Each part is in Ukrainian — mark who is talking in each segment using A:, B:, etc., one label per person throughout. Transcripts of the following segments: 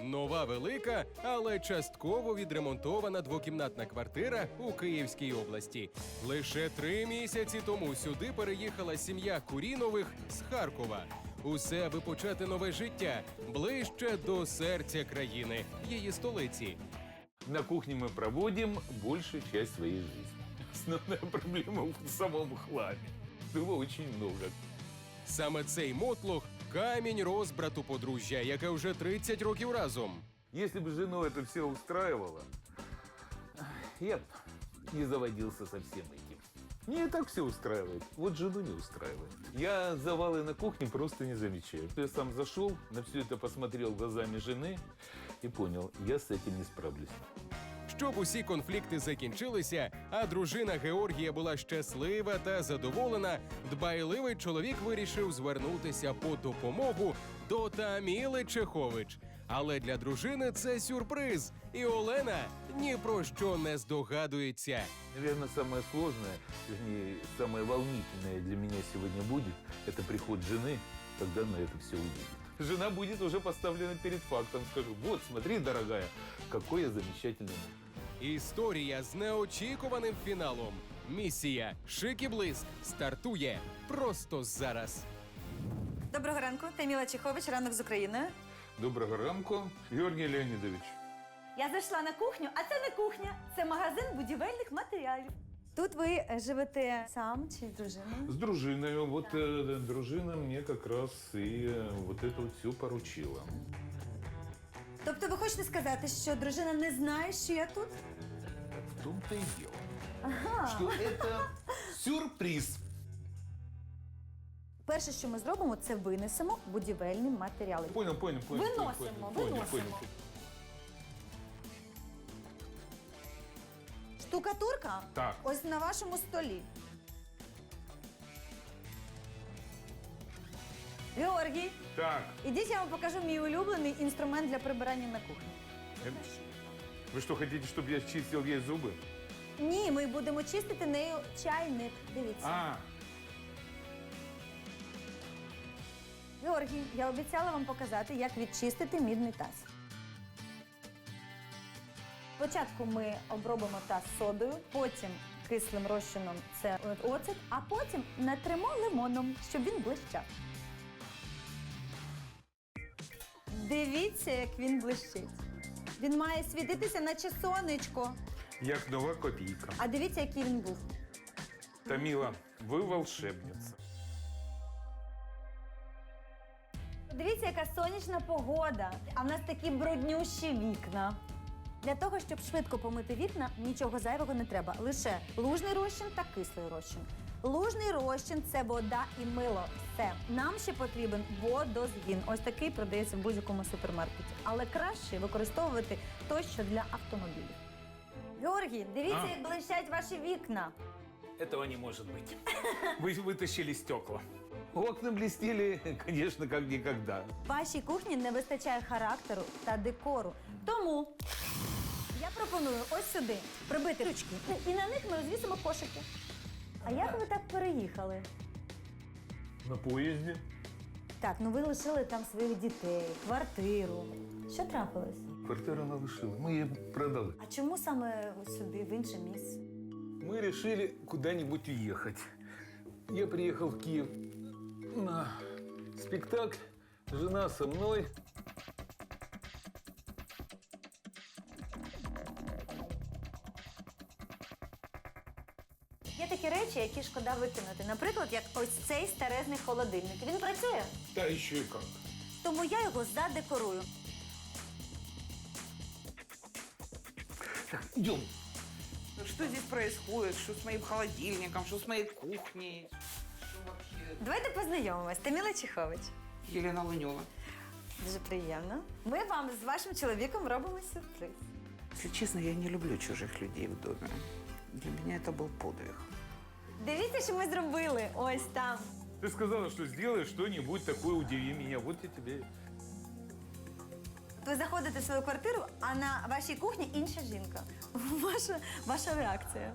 A: Нова велика, але частково відремонтована двокімнатна квартира у Київській області. Лише три місяці тому сюди переїхала сім'я Курінових з Харкова. Усе аби почати нове життя ближче до серця країни, її столиці.
B: На кухне мы проводим большую часть своей жизни. Основная проблема в самом хламе. Его очень много.
A: Саме цей мотлох камінь розбрату подружжя, яке вже 30 років разом.
B: Если бы жену это все устраивало, я б не заводился со всем этим. Мне и так все устраивает. Вот жену не устраивает. Я завалы на кухне просто не замечаю. Я сам зашел, на все это посмотрел глазами жены и понял, я с этим не справлюсь.
A: Щоб усі конфлікти закінчилися, а дружина Георгія була щаслива та задоволена, дбайливий чоловік вирішив звернутися по допомогу до Таміли Чехович. Але для дружини це сюрприз, і Олена ні про що не здогадується.
B: Наверное, самое сложное, вернее, самое волнительное для меня сегодня будет, это приход жены, когда она это все увидит. Жена будет уже поставлена перед фактом. Скажу, вот, смотри, дорогая, какой я замечательный муж.
A: Історія з неочікуваним фіналом. Місія Шик і блиск стартує просто зараз.
C: Доброго ранку, Таміла Чехович, ранок з Україною.
B: Доброго ранку, Георгий Леонидович.
C: Я зайшла на кухню, а це не кухня, це магазин будівельних матеріалів. Тут ви е, живете сам чи з дружиною?
B: С дружиной. Вот э, дружина мне как раз и э, вот это вот все поручила.
C: Тобто ви хочете сказати, що дружина не знає, що я тут?
B: В том-то и дело, что это сюрприз.
C: Перше, що ми зробимо, це винесемо будівельні матеріали.
B: Понял, понял, понял.
C: Выносим,
B: понял,
C: выносим.
B: понял, понял.
C: Штукатурка
B: Так.
C: ось на вашому столі. Георгій,
B: Так,
C: ідіть, я вам покажу мій улюблений інструмент для прибирання на кухні.
B: вы что, хотите, чтобы я чистил ей зубы?
C: Ні, ми будемо чистити нею чайник. Дивіться.
B: А,
C: Георгій, я обіцяла вам показати, як відчистити мідний таз. Спочатку ми обробимо таз содою, потім кислим розчином це оцет, а потім натримо лимоном, щоб він блищав. Дивіться, як він блищить. Він має світитися, наче сонечко.
B: як нова копійка.
C: А дивіться, який він був.
B: Тамила, вы волшебница.
C: Дивіться, яка сонячна погода. А в нас такі бруднющі вікна. Для того, щоб швидко помити вікна, нічого зайвого не треба. Лише лужний розчин та кислий розчин. Лужний розчин це вода і мило. Все. Нам ще потрібен водозгін. Ось такий продається в будь-якому супермаркеті. Але краще використовувати той, що для автомобілів. Георгій, дивіться,
B: А.
C: як блищать ваші вікна.
B: Этого не может быть. Вы вытащили стекла. Окна блестели, конечно, как никогда.
C: Вашій кухні не вистачає характеру та декору. Тому я пропоную ось сюди прибити ручки. І на них ми розвісимо кошики. А як ви так переїхали?
B: На поезде.
C: Так, ну ви лишили там своїх дітей, квартиру. Що трапилось?
B: Квартиру она лишила. Мы ее продали.
C: А чому саме сюди, в інше місце?
B: Мы решили куда-нибудь уехать. Я приехал в Киев на спектакль. Жена со мной.
C: Є такі речі, які шкода викинути. Наприклад, як ось цей старезний холодильник. Він працює,
B: Да еще и как.
C: тому я його задекорую.
B: Так, идем.
D: Что здесь происходит? Что с моим холодильником? Что с моей кухней? Что вообще?
C: Давайте познайомимось. Таміла Чехович.
D: Елена Лунева.
C: Дуже приємно. Ми вам з вашим чоловіком робимо сюрприз.
D: Если честно, я не люблю чужих людей в доме. Для меня это был подвиг.
C: Дивіться, що ми зробили. Ось там.
B: Ты сказала, что сделаешь что-нибудь такое, удиви меня. Вот я тебе...
C: Ви заходите в свою квартиру, а на вашій кухні інша жінка. Ваша, ваша реакція.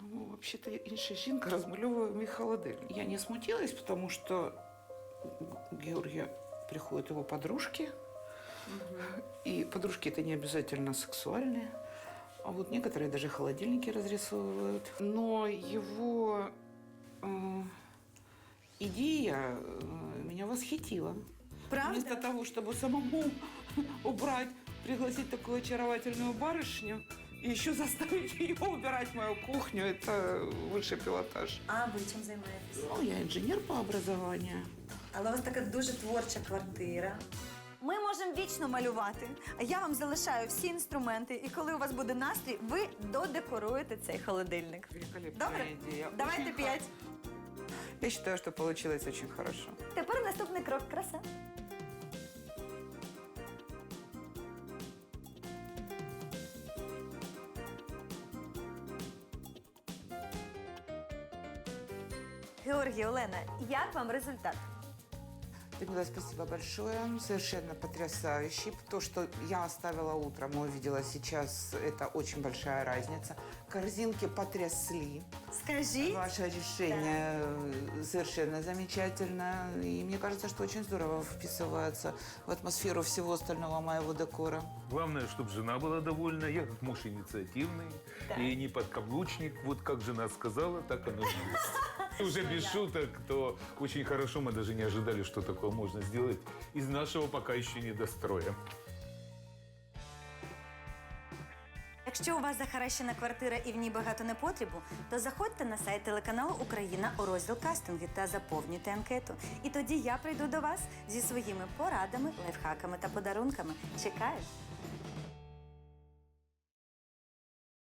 D: Ну, вообще-то інша жінка розмальовує мій холодильник. Я не смутилась, потому что к Георгию приходят его подружки, И подружки это не обязательно сексуальные. А вот некоторые даже холодильники разрисовывают. Но его э, идея э, меня восхитила. Вместо того, чтобы самому убрать, пригласить такую очаровательную барышню и еще заставить ее убирать мою кухню, это высший пилотаж.
C: А ви чим займаєтесь?
D: Ну, я инженер по образованию.
C: Але у вас така дуже творча квартира. Можемо вічно малювати, а я вам залишаю всі інструменти, і коли у вас буде настрій, ви додекоруєте цей холодильник.
D: Великолепная
C: Добре?
D: идея.
C: Давайте
D: Очень
C: п'ять.
D: Я считаю, что получилось очень хорошо.
C: Тепер наступний крок краса. Георгій, Олена, як вам результат?
D: Людмила, спасибо большое. Совершенно потрясающий. То, что я оставила утром и увидела сейчас, это очень большая разница. Корзинки потрясли.
C: Скажіть.
D: Ваше решение э, совершенно замечательно. И мне кажется, что очень здорово вписывается в атмосферу всего остального моего декора.
B: Главное, чтобы жена была довольна. Я как муж инициативный
C: Да.
B: и не подкаблучник. Вот как жена сказала, так оно и есть. Уже без шуток, то очень хорошо. Мы даже не ожидали, что такое можно сделать из нашего пока еще недостроя.
C: Якщо у вас захаращена квартира і в ній багато непотрібу, то заходьте на сайт телеканалу Україна у розділ кастинги та заповнюйте анкету. І тоді я прийду до вас зі своїми порадами, лайфхаками та подарунками. Чекаю.